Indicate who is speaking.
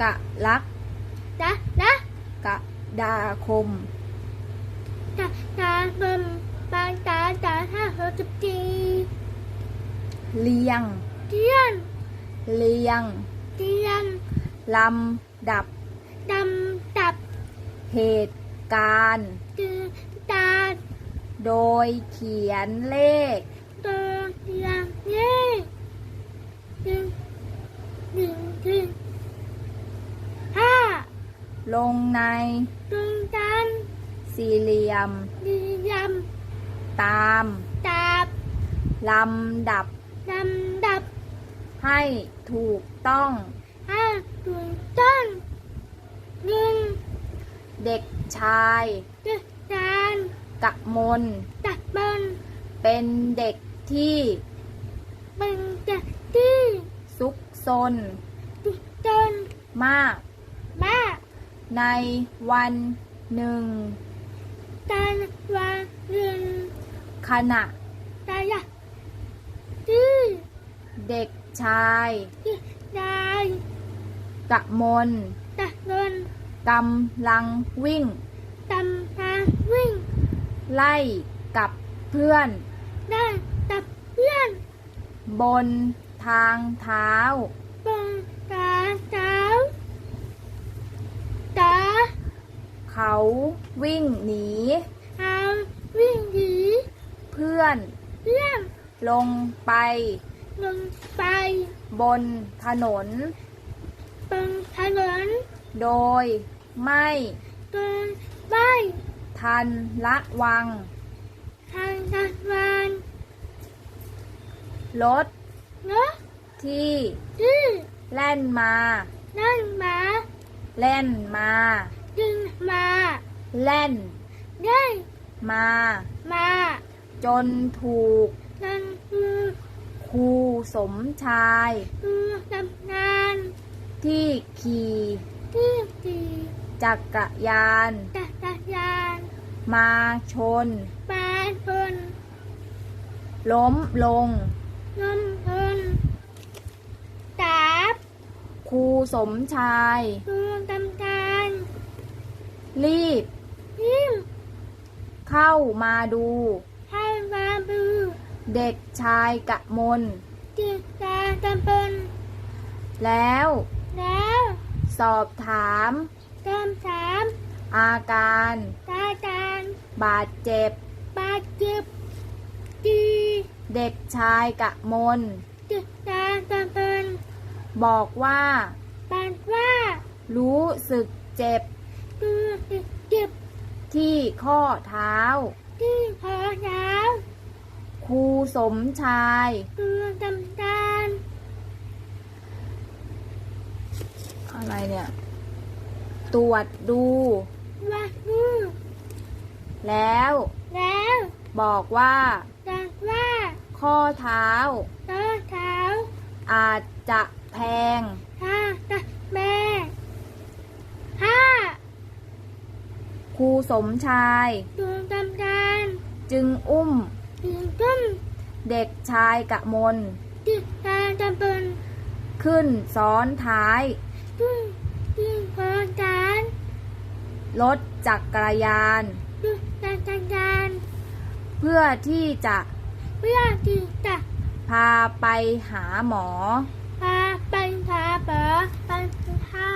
Speaker 1: กะลัก
Speaker 2: ดาดากะ
Speaker 1: ดาคม
Speaker 2: ดาดาเบิ่มบางตาตาห้าหกสิบจี
Speaker 1: เลียง
Speaker 2: เทียน
Speaker 1: เลียง
Speaker 2: เทียน
Speaker 1: ลำดับ
Speaker 2: ดำตับ
Speaker 1: เหตุการณ์
Speaker 2: ตือตา
Speaker 1: โดยเขียนเลข
Speaker 2: ตัวอย่างเย่ดึงดึงดึงห้า
Speaker 1: ลงใน
Speaker 2: ดึงดัน
Speaker 1: สี่เหลี่ยม
Speaker 2: ดีย
Speaker 1: ตามำ
Speaker 2: ตาบ
Speaker 1: ลำดับ
Speaker 2: ดำดับ
Speaker 1: ให้ถูกต้อง
Speaker 2: ห้าดึงต้นหนึ่ง
Speaker 1: เด็กชาย
Speaker 2: ดึงดาน
Speaker 1: กะมล
Speaker 2: ตัดบอล
Speaker 1: เป็นเด็กที่
Speaker 2: เป็นจะที่
Speaker 1: ซุกซน
Speaker 2: ดึงต้น
Speaker 1: มาก
Speaker 2: มาก
Speaker 1: ในวันหนึ่ง
Speaker 2: ตันวันหนึ่ง
Speaker 1: ขณะ
Speaker 2: ตายะที่
Speaker 1: เด็กชาย
Speaker 2: ที่ได้
Speaker 1: กะมล
Speaker 2: ตัดบอล
Speaker 1: กำลังวิ่ง
Speaker 2: ตำทางวิ่ง
Speaker 1: ไล่กับเพื่อน
Speaker 2: ได้ตับเพื่อน
Speaker 1: บนทางเท้า
Speaker 2: บนตาเท้าตา
Speaker 1: เขาวิ่งหนี
Speaker 2: เอาวิ่งหนี
Speaker 1: เพื่อน
Speaker 2: เพื่อน
Speaker 1: ลงไป
Speaker 2: ลงไป
Speaker 1: บนถนน
Speaker 2: บนถนน
Speaker 1: โดยไม่
Speaker 2: ตนไม่
Speaker 1: ทันละวัง
Speaker 2: ทางทางวัน
Speaker 1: รถ
Speaker 2: เนาะ
Speaker 1: ที่
Speaker 2: ที่
Speaker 1: แล่นมา
Speaker 2: นั่นหมา
Speaker 1: แล่นมา
Speaker 2: ดึงมา
Speaker 1: แล่น
Speaker 2: ได้
Speaker 1: มา
Speaker 2: มา
Speaker 1: จนถูก
Speaker 2: นั่นคือ
Speaker 1: ครูสมชาย
Speaker 2: คือทำงาน
Speaker 1: ที่ขี่
Speaker 2: ที่ดี
Speaker 1: จักรยาน
Speaker 2: จักรยาน
Speaker 1: มาชน
Speaker 2: ปาชน
Speaker 1: ล้มลง
Speaker 2: ลมชนตาบ
Speaker 1: ครูสมชาย
Speaker 2: คือทำการ
Speaker 1: รีบ
Speaker 2: ยิ้ม
Speaker 1: เข้ามาดู
Speaker 2: ให้มาบู
Speaker 1: เด็กชายกะมล
Speaker 2: จิตตาจำเป็น
Speaker 1: แล้ว
Speaker 2: แล้ว
Speaker 1: สอบถาม
Speaker 2: เติมสาม
Speaker 1: อาการ
Speaker 2: ตาจาน
Speaker 1: บาดเจ็บ
Speaker 2: บาดเจ็บดี
Speaker 1: เด็กชายกะมล
Speaker 2: จิตตาจำเป็น
Speaker 1: บอกว่า
Speaker 2: ปานว่า
Speaker 1: รู้สึกเจ็บ
Speaker 2: คือ เจ็บ
Speaker 1: ที่ข้อเท้า
Speaker 2: ที่คอเท้า
Speaker 1: ครูสมชาย
Speaker 2: คือทำการ
Speaker 1: อะไรเนี่ย ตรวจดู
Speaker 2: ว่าคือ
Speaker 1: แล้ว
Speaker 2: แล้ว
Speaker 1: บอกว่า
Speaker 2: จากว่า
Speaker 1: ข้อเท้า
Speaker 2: ตาเท้า
Speaker 1: อาจจะแพง ครูสมชาย
Speaker 2: ดวงจำการ
Speaker 1: จึงอุ้ม
Speaker 2: จึงจุ่ม
Speaker 1: เด็กชายกะมล
Speaker 2: ติดตามจำเป็น
Speaker 1: ขึ้นซ้อนท้าย
Speaker 2: จุ่มยิงพอจาน
Speaker 1: รถจักรยาน
Speaker 2: จุ่จานจานจาน
Speaker 1: เพื่อที่จะ
Speaker 2: เพื่อที่จะ
Speaker 1: พาไปหาหมอ
Speaker 2: พาไปหาหมอไปท่า